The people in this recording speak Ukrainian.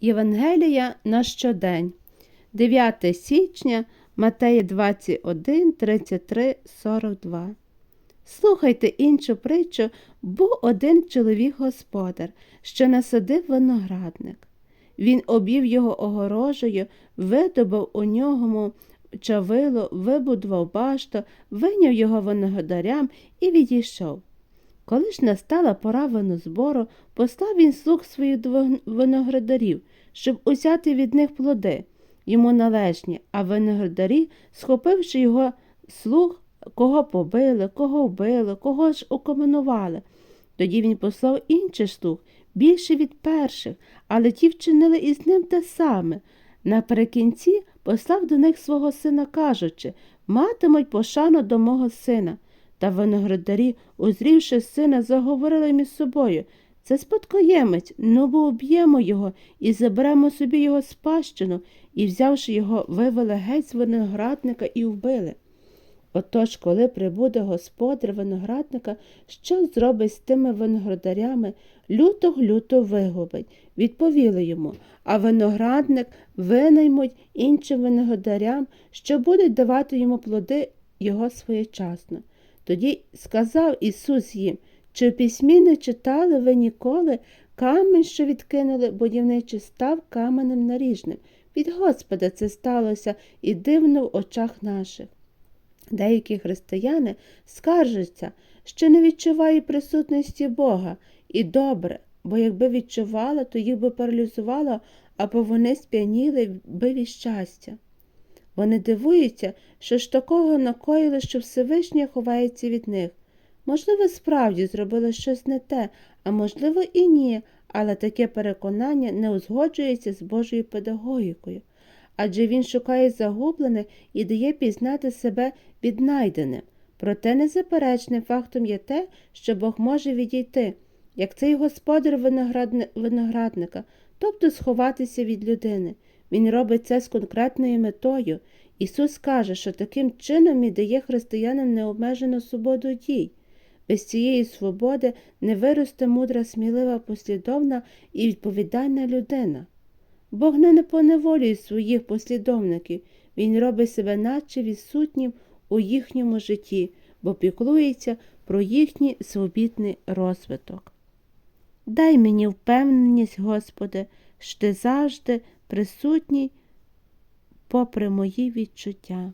Євангелія на щодень, 9 січня, Матея 21, 33, 42. Слухайте іншу притчу, був один чоловік господар, що насадив виноградник. Він обів його огорожею, видобав у ньому чавило, вибудував башту, виняв його виноградарям і відійшов. Коли ж настала пора винозбору, послав він слуг своїх виноградарів, щоб узяти від них плоди, йому належні, а виноградарі, схопивши його слуг, кого побили, кого вбили, кого ж укоменували. Тоді він послав інших слуг, більше від перших, але ті вчинили із ним те саме. Наприкінці послав до них свого сина, кажучи матимуть пошану до мого сина. Та виноградарі, узрівши сина, заговорили між собою це спадкоємець, ну бо уб'ємо його і заберемо собі його спадщину, і, взявши його, вивели геть з виноградника і вбили. Отож, коли прибуде господар виноградника, що зробить з тими виноградарями, люто люто вигубить. Відповіли йому, а виноградник винаймуть іншим виноградарям, що будуть давати йому плоди його своєчасно. Тоді сказав Ісус їм, чи в письмі не читали ви ніколи камінь, що відкинули будівничий, став каменем наріжним. Від Господа це сталося і дивно в очах наших. Деякі християни скаржаться, що не відчувають присутності Бога, і добре, бо якби відчували, то їх би паралізувало, або вони сп'яніли би від щастя. Вони дивуються, що ж такого накоїли, що Всевишнє ховається від них. Можливо, справді зробили щось не те, а можливо і ні, але таке переконання не узгоджується з Божою педагогікою. Адже він шукає загублених і дає пізнати себе віднайденим. Проте незаперечним фактом є те, що Бог може відійти, як цей господар виноградника, тобто сховатися від людини. Він робить це з конкретною метою. Ісус каже, що таким чином і дає християнам необмежену свободу дій. Без цієї свободи не виросте мудра, смілива, послідовна і відповідальна людина. Бог не поневолює своїх послідовників, Він робить себе наче відсутнім у їхньому житті, бо піклується про їхній свобідний розвиток. Дай мені впевненість, Господи, що ти завжди присутній попри мої відчуття.